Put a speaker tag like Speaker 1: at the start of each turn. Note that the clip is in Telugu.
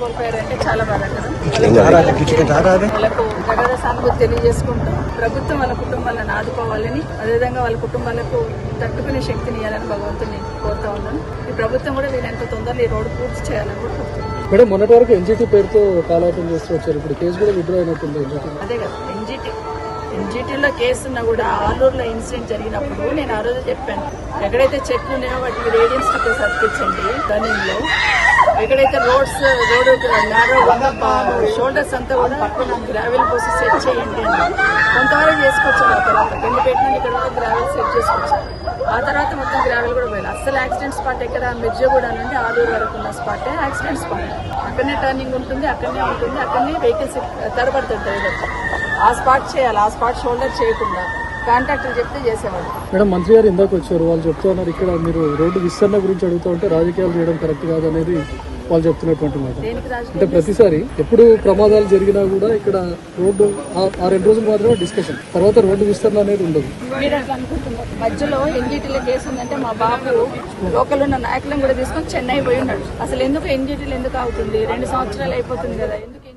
Speaker 1: కోల్పోయారంటే చాలా బాధాకరం వాళ్ళకు తగద సానుభూతి తెలియజేసుకుంటూ ప్రభుత్వం వాళ్ళ కుటుంబాలను ఆదుకోవాలని అదేవిధంగా వాళ్ళ కుటుంబాలకు తట్టుకునే శక్తిని ఇవ్వాలని భగవంతుని కోరుతా ఉన్నాను. ఈ ప్రభుత్వం కూడా వీళ్ళంత తొందరగా ఈ రోడ్డు పూర్తి చేయాలని కూడా కోరుతున్నాను.
Speaker 2: మేడం మొన్నటి వరకు ఎన్జిటి పేరుతో కాలాపం చేస్తూ వచ్చారు. ఇప్పుడు కేసు కూడా విడ్రా అయినట్టుంది
Speaker 1: అదే కదా ఎన్జిటి. ఎన్జిటీలో కేసు ఉన్నా కూడా ఆలూరులో ఇన్సిడెంట్ జరిగినప్పుడు నేను ఆ రోజు చెప్పాను. ఎక్కడైతే చెట్లు ఉన్నాయో వాటికి రేడియం స్టిక్కర్స్ అతికించండి. రన్నింగ్లో ఎక్కడైతే రోడ్స్ రోడ్ నేరో షోల్డర్స్ అంతా కూడా పక్కన గ్రావెల్ పోసి సెట్ చేయండి అని. కొంతవరకు చేసుకోవచ్చు ఆ తర్వాత. రెండు నుండి ఇక్కడ గ్రావెల్ సెట్ చేసుకోవచ్చు ఆ తర్వాత మొత్తం గ్రావెల్ కూడా పోయాలి అసలు యాక్సిడెంట్ స్పాట్ ఎక్కడ? మిర్జగూడ నుండి ఆలూరు వరకు ఉన్న స్పాటే యాక్సిడెంట్ స్పాట్ అక్కడనే టర్నింగ్ ఉంటుంది అక్కడనే ఉంటుంది అక్కడనే వెహికల్స్ తడబడుతుంటాయి ఆ స్పాట్ చేయాలి ఆ స్పాట్ షోల్డర్ చేయకుండా. కాంట్రాక్టర్ చెప్తే చేసేవాళ్ళు.
Speaker 2: మేడం మంత్రి గారు ఇందాక వచ్చారు. వాళ్ళు చెప్తూ ఉన్నారు ఇక్కడ మీరు రోడ్డు విస్తరణ గురించి అడుగుతూ ఉంటే రాజకీయాలు చేయడం కరెక్ట్ కాదు అనేది వాళ్ళు చెప్తున్నటువంటి మాట అంటే ప్రతిసారి ఎప్పుడు ప్రమాదాలు జరిగినా కూడా ఇక్కడ రోడ్డు ఆ- రెండు రోజులు మాత్రమే డిస్కషన్ తర్వాత రోడ్డు విస్తరణ అనేది ఉండదు.
Speaker 1: మధ్యలో ఎన్జిటీలో కేసు ఉందంటే మా బాబు లోకల్ ఉన్న నాయకులను కూడా తీసుకొని చెన్నై పోయి ఉన్నాడు. అసలు ఎందుకు ఎన్జిటీలు ఎందుకు అవుతుంది రెండు సంవత్సరాలు అయిపోతుంది కదా ఎందుకు